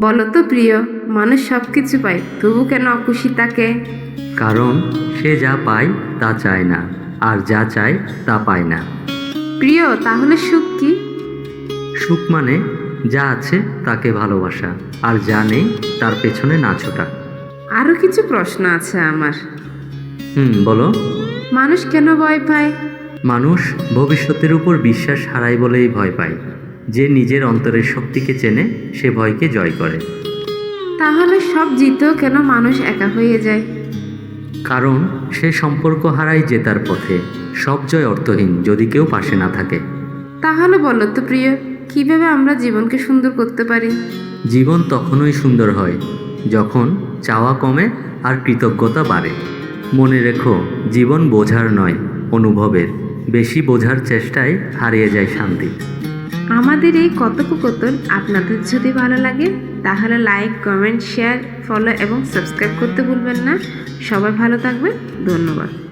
বলো তো প্রিয় মানুষ সব কিছু পায় তবু কেন অখুশি তাকে? কারণ সে যা পায় তা চায় না আর যা চায় তা পায় না। প্রিয় তাহলে সুখ কি? সুখ মানে যা আছে তাকে ভালোবাসা আর যা নেই তার পেছনে না ছোটা। আরও কিছু প্রশ্ন আছে আমার। হুম বলো। মানুষ কেন ভয় পায়? মানুষ ভবিষ্যতের উপর বিশ্বাস হারায় বলেই ভয় পায়। যে নিজের অন্তরের শক্তিকে চেনে সে ভয়কে জয় করে। তাহলে সব জিতেও কেন মানুষ একা হয়ে যায়? কারণ সে সম্পর্ক হারায় জেতার পথে। সব জয় অর্থহীন যদি কেউ পাশে না থাকে। তাহলে বলো তো প্রিয় কীভাবে আমরা জীবনকে সুন্দর করতে পারি? জীবন তখনই সুন্দর হয় যখন চাওয়া কমে আর কৃতজ্ঞতা বাড়ে। মনে রেখো জীবন বোঝার নয় অনুভবের। বেশি বোঝার চেষ্টায় হারিয়ে যায় শান্তি। আমাদের এই কথোপকথন আপনাদের যদি ভালো লাগে, তাহলে লাইক কমেন্ট শেয়ার ফলো এবং সাবস্ক্রাইব করতে ভুলবেন না। সবাই ভালো থাকবেন। ধন্যবাদ।